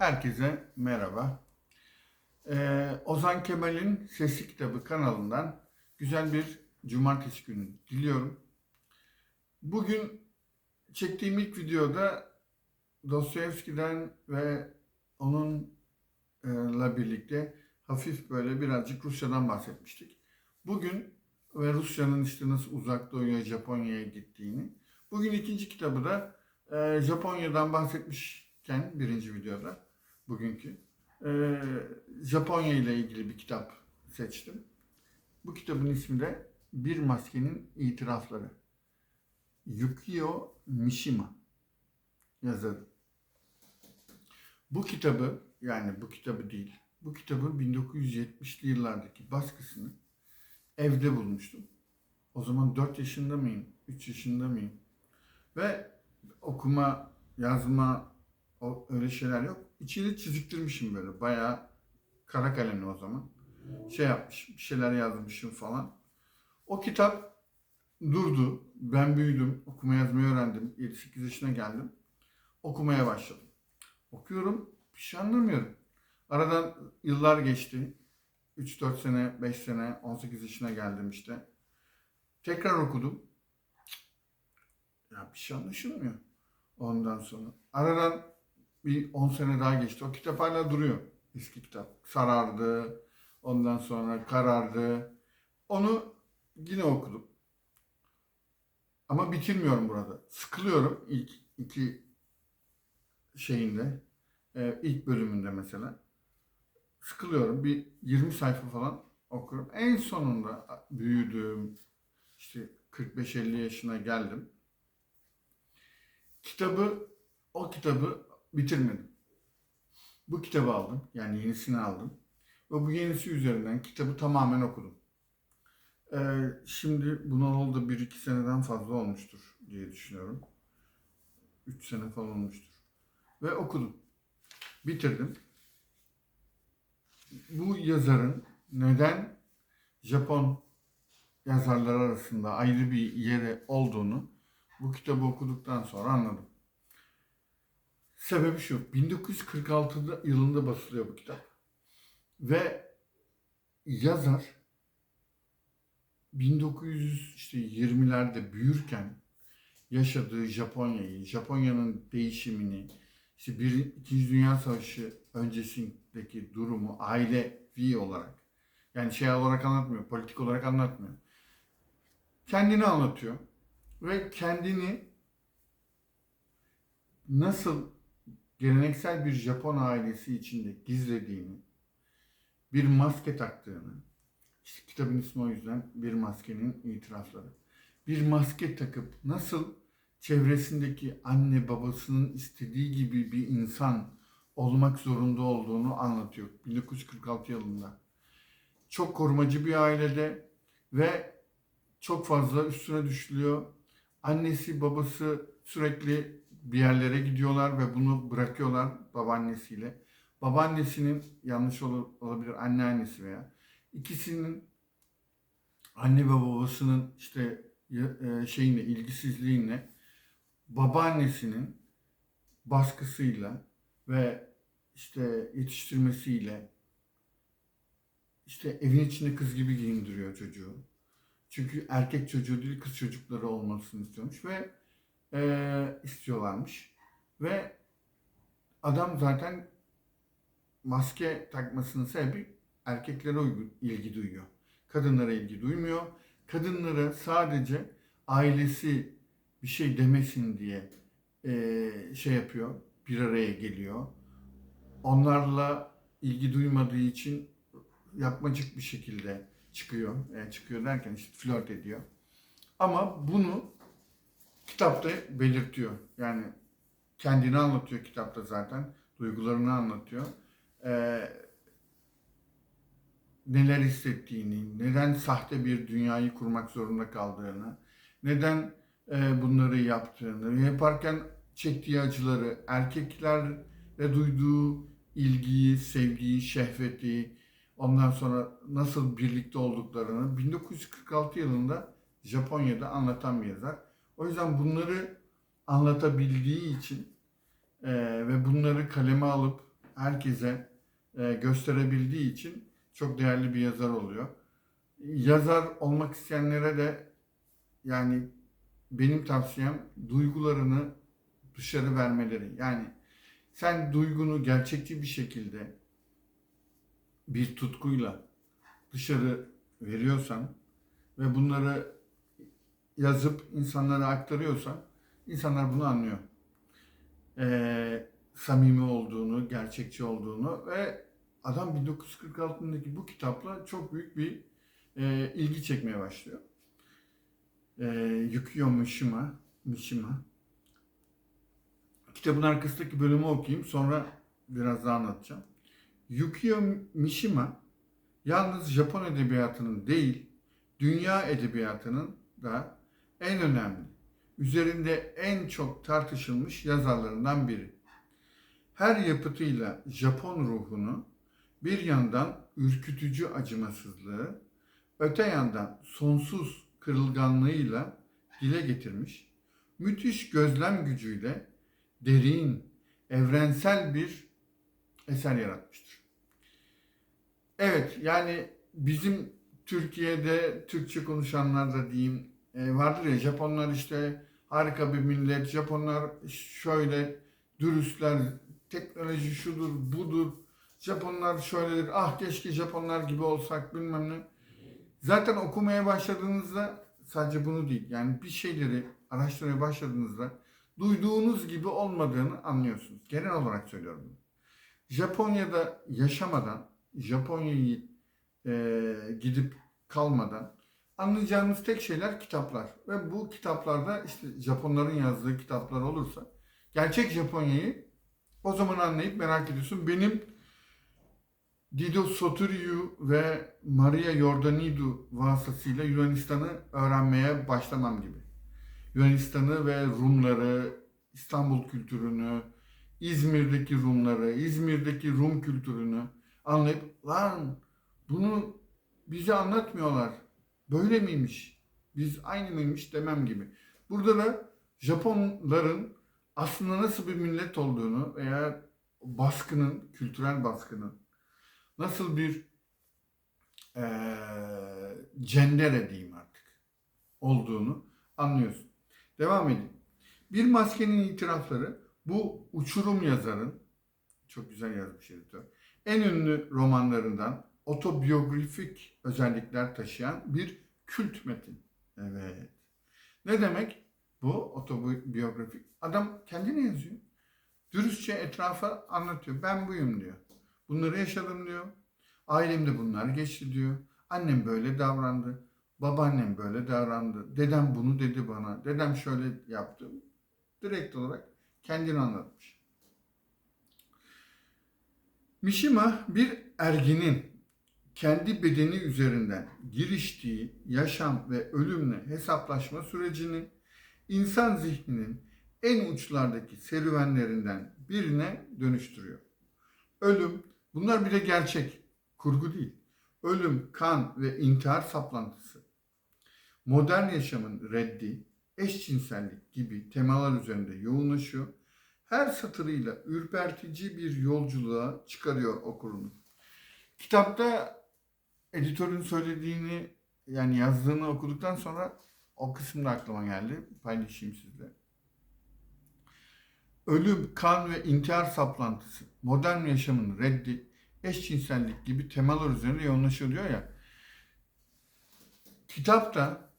Herkese merhaba. Ee, Ozan Kemal'in Sesli Kitabı kanalından güzel bir cumartesi günü diliyorum. Bugün çektiğim ilk videoda Dostoyevski'den ve onunla birlikte hafif böyle birazcık Rusya'dan bahsetmiştik. Bugün ve Rusya'nın işte nasıl uzak doğuya, Japonya'ya gittiğini. Bugün ikinci kitabı da e, Japonya'dan bahsetmişken birinci videoda bugünkü e, Japonya ile ilgili bir kitap seçtim. Bu kitabın ismi de Bir Maskenin İtirafları. Yukio Mishima yazarı. Bu kitabı yani bu kitabı değil, bu kitabın 1970'li yıllardaki baskısını evde bulmuştum. O zaman 4 yaşında mıyım, 3 yaşında mıyım? Ve okuma, yazma, o, öyle şeyler yok. İçini çiziktirmişim böyle. Bayağı kara kalemli o zaman. Şey yapmışım, bir şeyler yazmışım falan. O kitap durdu. Ben büyüdüm. Okuma yazmayı öğrendim. 7-8 yaşına geldim. Okumaya başladım. Okuyorum. Bir şey anlamıyorum. Aradan yıllar geçti. 3-4 sene, 5 sene, 18 yaşına geldim işte. Tekrar okudum. Ya bir şey anlaşılmıyor. Ondan sonra. Aradan bir 10 sene daha geçti. O kitap hala duruyor. Eski kitap. Sarardı. Ondan sonra karardı. Onu yine okudum. Ama bitirmiyorum burada. Sıkılıyorum ilk iki şeyinde. Ee, ilk bölümünde mesela. Sıkılıyorum. Bir 20 sayfa falan okurum. En sonunda büyüdüm. İşte 45-50 yaşına geldim. Kitabı, o kitabı bitirmedim. Bu kitabı aldım. Yani yenisini aldım. Ve bu yenisi üzerinden kitabı tamamen okudum. Ee, şimdi buna oldu bir iki seneden fazla olmuştur diye düşünüyorum. Üç sene falan olmuştur. Ve okudum. Bitirdim. Bu yazarın neden Japon yazarlar arasında ayrı bir yere olduğunu bu kitabı okuduktan sonra anladım. Sebebi şu, 1946 yılında basılıyor bu kitap. Ve yazar 1920'lerde büyürken yaşadığı Japonya'yı, Japonya'nın değişimini, işte bir İkinci Dünya Savaşı öncesindeki durumu ailevi olarak yani şey olarak anlatmıyor, politik olarak anlatmıyor. Kendini anlatıyor ve kendini nasıl geleneksel bir Japon ailesi içinde gizlediğini, bir maske taktığını, işte kitabın ismi o yüzden Bir Maskenin İtirafları. Bir maske takıp nasıl çevresindeki anne babasının istediği gibi bir insan olmak zorunda olduğunu anlatıyor 1946 yılında. Çok korumacı bir ailede ve çok fazla üstüne düşülüyor. Annesi babası sürekli bir yerlere gidiyorlar ve bunu bırakıyorlar babaannesiyle. Babaannesinin yanlış olabilir anneannesi veya ikisinin anne ve babasının işte şeyine ilgisizliğine babaannesinin baskısıyla ve işte yetiştirmesiyle işte evin içinde kız gibi giyindiriyor çocuğu. Çünkü erkek çocuğu değil kız çocukları olmasını istiyormuş ve e, istiyorlarmış. Ve adam zaten maske takmasının sebebi erkeklere ilgi duyuyor. Kadınlara ilgi duymuyor. Kadınlara sadece ailesi bir şey demesin diye e, şey yapıyor, bir araya geliyor. Onlarla ilgi duymadığı için yapmacık bir şekilde çıkıyor. Yani çıkıyor derken işte flört ediyor. Ama bunu kitapta belirtiyor. Yani kendini anlatıyor kitapta zaten. Duygularını anlatıyor. Ee, neler hissettiğini, neden sahte bir dünyayı kurmak zorunda kaldığını, neden e, bunları yaptığını yaparken çektiği acıları, erkeklerle duyduğu ilgiyi, sevgiyi, şehveti, ondan sonra nasıl birlikte olduklarını 1946 yılında Japonya'da anlatan bir yazar. O yüzden bunları anlatabildiği için e, ve bunları kaleme alıp herkese e, gösterebildiği için çok değerli bir yazar oluyor. Yazar olmak isteyenlere de yani benim tavsiyem duygularını dışarı vermeleri. Yani sen duygunu gerçekçi bir şekilde bir tutkuyla dışarı veriyorsan ve bunları yazıp insanlara aktarıyorsan insanlar bunu anlıyor. Ee, samimi olduğunu, gerçekçi olduğunu ve adam 1946'daki bu kitapla çok büyük bir e, ilgi çekmeye başlıyor. E, Yukio Mishima, Mishima. Kitabın arkasındaki bölümü okuyayım sonra biraz daha anlatacağım. Yukio Mishima yalnız Japon edebiyatının değil, dünya edebiyatının da en önemli, üzerinde en çok tartışılmış yazarlarından biri. Her yapıtıyla Japon ruhunu bir yandan ürkütücü acımasızlığı, öte yandan sonsuz kırılganlığıyla dile getirmiş, müthiş gözlem gücüyle derin, evrensel bir eser yaratmıştır. Evet, yani bizim Türkiye'de Türkçe konuşanlar da diyeyim e, vardır ya Japonlar işte harika bir millet, Japonlar şöyle dürüstler, teknoloji şudur budur, Japonlar şöyledir, ah keşke Japonlar gibi olsak bilmem ne. Zaten okumaya başladığınızda sadece bunu değil yani bir şeyleri araştırmaya başladığınızda duyduğunuz gibi olmadığını anlıyorsunuz. Genel olarak söylüyorum bunu. Japonya'da yaşamadan, Japonya'yı e, gidip kalmadan anlayacağınız tek şeyler kitaplar. Ve bu kitaplarda işte Japonların yazdığı kitaplar olursa gerçek Japonya'yı o zaman anlayıp merak ediyorsun. Benim Dido Soturyu ve Maria Jordanidou vasıtasıyla Yunanistan'ı öğrenmeye başlamam gibi. Yunanistan'ı ve Rumları, İstanbul kültürünü, İzmir'deki Rumları, İzmir'deki Rum kültürünü anlayıp lan bunu bize anlatmıyorlar. Böyle miymiş? Biz aynı mıymış demem gibi. Burada da Japonların aslında nasıl bir millet olduğunu veya baskının, kültürel baskının nasıl bir e, cendere diyeyim artık olduğunu anlıyorsun. Devam edeyim. Bir maskenin itirafları bu uçurum yazarın çok güzel yazmış editör. En ünlü romanlarından otobiyografik özellikler taşıyan bir kült metin. Evet. Ne demek bu otobiyografik? Adam kendine yazıyor. Dürüstçe etrafa anlatıyor. Ben buyum diyor. Bunları yaşadım diyor. Ailemde bunlar geçti diyor. Annem böyle davrandı. Babaannem böyle davrandı. Dedem bunu dedi bana. Dedem şöyle yaptı. Direkt olarak kendini anlatmış. Mishima bir erginin kendi bedeni üzerinden giriştiği yaşam ve ölümle hesaplaşma sürecini insan zihninin en uçlardaki serüvenlerinden birine dönüştürüyor. Ölüm, bunlar bir de gerçek, kurgu değil. Ölüm, kan ve intihar saplantısı. Modern yaşamın reddi, eşcinsellik gibi temalar üzerinde yoğunlaşıyor. Her satırıyla ürpertici bir yolculuğa çıkarıyor okurunu. Kitapta editörün söylediğini yani yazdığını okuduktan sonra o kısım da aklıma geldi. Paylaşayım sizle. Ölüm, kan ve intihar saplantısı, modern yaşamın reddi, eşcinsellik gibi temalar üzerine yoğunlaşıyor ya. Kitapta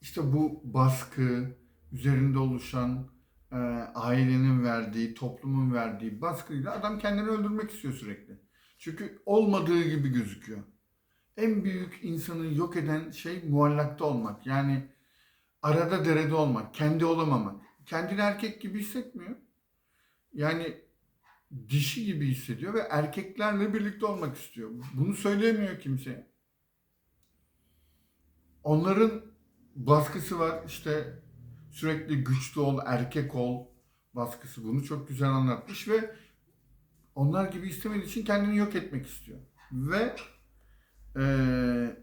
işte bu baskı, üzerinde oluşan e, ailenin verdiği, toplumun verdiği baskıyla adam kendini öldürmek istiyor sürekli. Çünkü olmadığı gibi gözüküyor. En büyük insanı yok eden şey muallakta olmak. Yani arada derede olmak, kendi olamamak. Kendini erkek gibi hissetmiyor. Yani dişi gibi hissediyor ve erkeklerle birlikte olmak istiyor. Bunu söyleyemiyor kimseye. Onların baskısı var. İşte sürekli güçlü ol, erkek ol baskısı. Bunu çok güzel anlatmış ve onlar gibi istemediği için kendini yok etmek istiyor. Ve ee,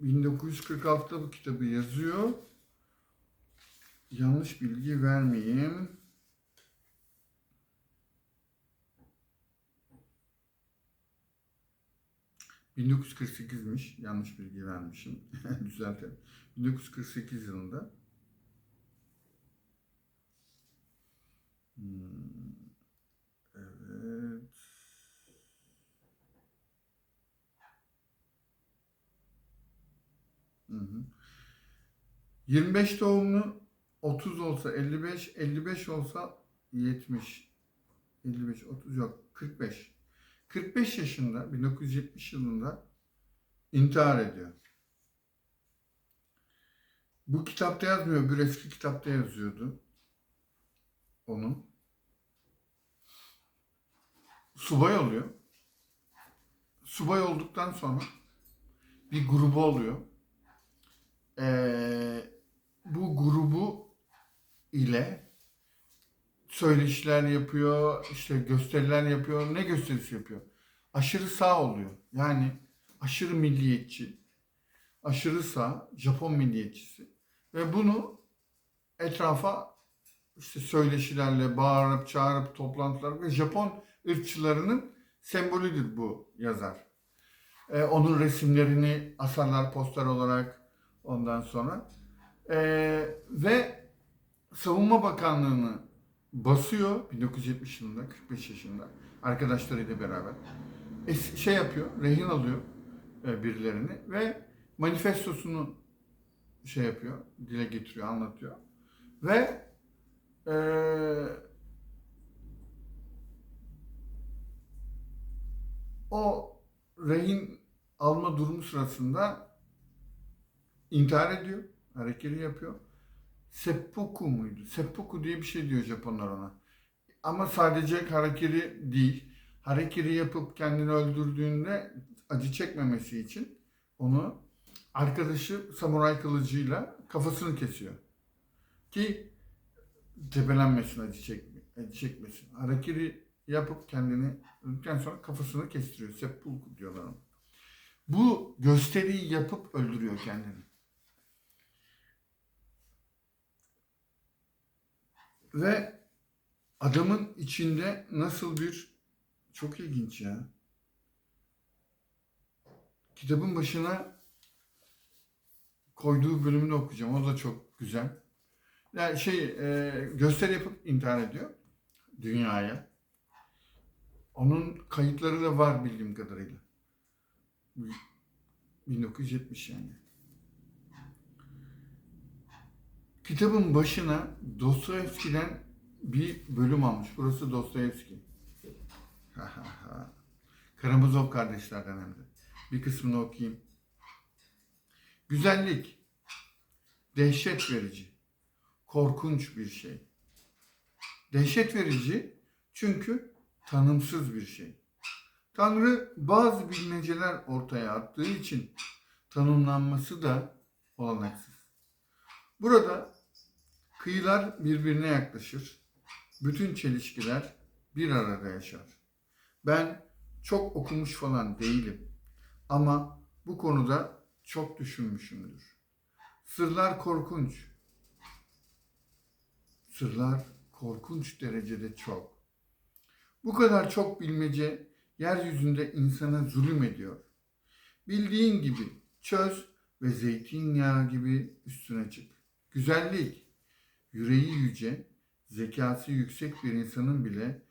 1946'da bu kitabı yazıyor. Yanlış bilgi vermeyeyim. ...1948'miş. Yanlış bilgi vermişim. Düzeltelim. 1948 yılında. Hmm. Hı hı. 25 doğumlu 30 olsa 55, 55 olsa 70. 55, 30 yok 45. 45 yaşında 1970 yılında intihar ediyor. Bu kitapta yazmıyor, bir eski kitapta yazıyordu. Onun. Subay oluyor. Subay olduktan sonra bir grubu oluyor. Ee, bu grubu ile söyleşiler yapıyor, işte gösteriler yapıyor. Ne gösterisi yapıyor? Aşırı sağ oluyor. Yani aşırı milliyetçi, aşırı sağ, Japon milliyetçisi. Ve bunu etrafa işte söyleşilerle, bağırıp çağırıp toplantılar ve Japon ırkçılarının sembolüdür bu yazar. Ee, onun resimlerini asarlar poster olarak ondan sonra. Ee, ve Savunma Bakanlığı'nı basıyor 1970 yılında 45 yaşında arkadaşlarıyla beraber Es- şey yapıyor rehin alıyor e, birilerini ve manifestosunu şey yapıyor dile getiriyor anlatıyor ve e, o rehin alma durumu sırasında intihar ediyor hareketi yapıyor Seppuku muydu? Seppuku diye bir şey diyor Japonlar ona. Ama sadece harekiri değil. Harekiri yapıp kendini öldürdüğünde acı çekmemesi için onu arkadaşı samuray kılıcıyla kafasını kesiyor. Ki tepelenmesin, acı, çekme, acı çekmesin. Harekiri yapıp kendini öldükten sonra kafasını kestiriyor. Seppuku diyorlar ona. Bu gösteriyi yapıp öldürüyor kendini. Ve adamın içinde nasıl bir çok ilginç ya. Kitabın başına koyduğu bölümünü okuyacağım. O da çok güzel. Yani şey e, gösteri yapıp intihar ediyor dünyaya. Onun kayıtları da var bildiğim kadarıyla. 1970 yani. Kitabın başına Dostoyevski'den bir bölüm almış. Burası Dostoyevski. Karamazov kardeşlerden hem de. Bir kısmını okuyayım. Güzellik, dehşet verici, korkunç bir şey. Dehşet verici çünkü tanımsız bir şey. Tanrı bazı bilmeceler ortaya attığı için tanımlanması da olanaksız. Burada kıyılar birbirine yaklaşır. Bütün çelişkiler bir arada yaşar. Ben çok okumuş falan değilim. Ama bu konuda çok düşünmüşümdür. Sırlar korkunç. Sırlar korkunç derecede çok. Bu kadar çok bilmece yeryüzünde insana zulüm ediyor. Bildiğin gibi çöz ve zeytinyağı gibi üstüne çık. Güzellik, yüreği yüce, zekası yüksek bir insanın bile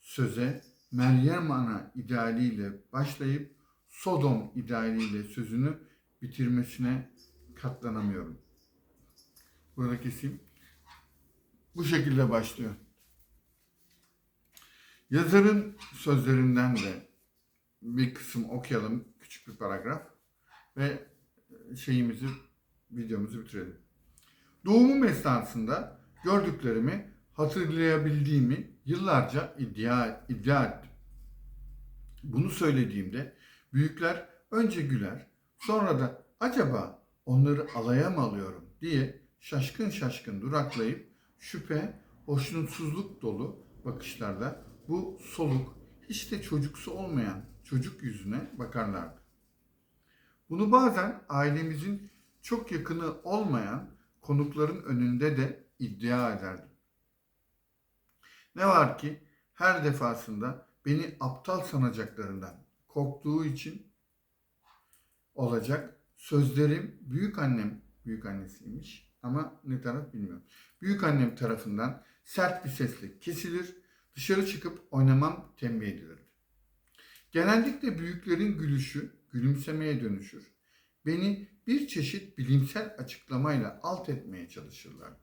söze Meryem Ana idealiyle başlayıp Sodom idealiyle sözünü bitirmesine katlanamıyorum. Burada keseyim. Bu şekilde başlıyor. Yazarın sözlerinden de bir kısım okuyalım. Küçük bir paragraf. Ve şeyimizi, videomuzu bitirelim. Doğumum esnasında gördüklerimi hatırlayabildiğimi yıllarca iddia, iddia ettim. Bunu söylediğimde büyükler önce güler, sonra da acaba onları alaya mı alıyorum diye şaşkın şaşkın duraklayıp şüphe, hoşnutsuzluk dolu bakışlarda bu soluk, hiç de çocuksu olmayan çocuk yüzüne bakarlardı. Bunu bazen ailemizin çok yakını olmayan konukların önünde de iddia ederdim. Ne var ki her defasında beni aptal sanacaklarından korktuğu için olacak. Sözlerim büyük annem, büyük annesiymiş ama ne taraf bilmiyorum. Büyük annem tarafından sert bir sesle kesilir, dışarı çıkıp oynamam tembih edilirdi. Genellikle büyüklerin gülüşü gülümsemeye dönüşür. Beni bir çeşit bilimsel açıklamayla alt etmeye çalışırlardı.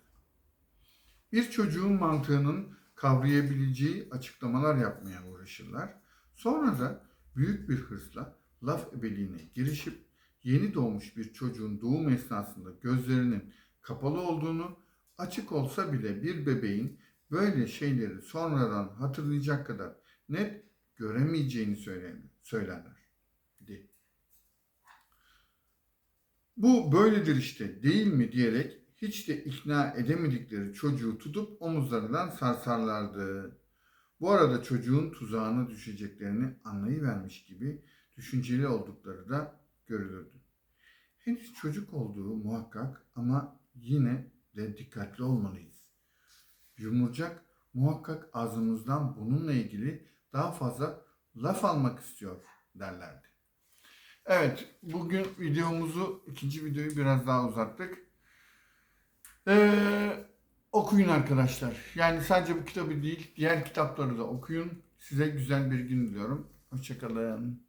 Bir çocuğun mantığının kavrayabileceği açıklamalar yapmaya uğraşırlar. Sonra da büyük bir hırsla laf ebeliğine girişip yeni doğmuş bir çocuğun doğum esnasında gözlerinin kapalı olduğunu, açık olsa bile bir bebeğin böyle şeyleri sonradan hatırlayacak kadar net göremeyeceğini söylenir, Bu böyledir işte değil mi diyerek hiç de ikna edemedikleri çocuğu tutup omuzlarından sarsarlardı. Bu arada çocuğun tuzağına düşeceklerini anlayıvermiş gibi düşünceli oldukları da görülürdü. Henüz çocuk olduğu muhakkak ama yine de dikkatli olmalıyız. Yumurcak muhakkak ağzımızdan bununla ilgili daha fazla laf almak istiyor derlerdi. Evet, bugün videomuzu, ikinci videoyu biraz daha uzattık. Ee, okuyun arkadaşlar. Yani sadece bu kitabı değil, diğer kitapları da okuyun. Size güzel bir gün diliyorum. Hoşçakalın.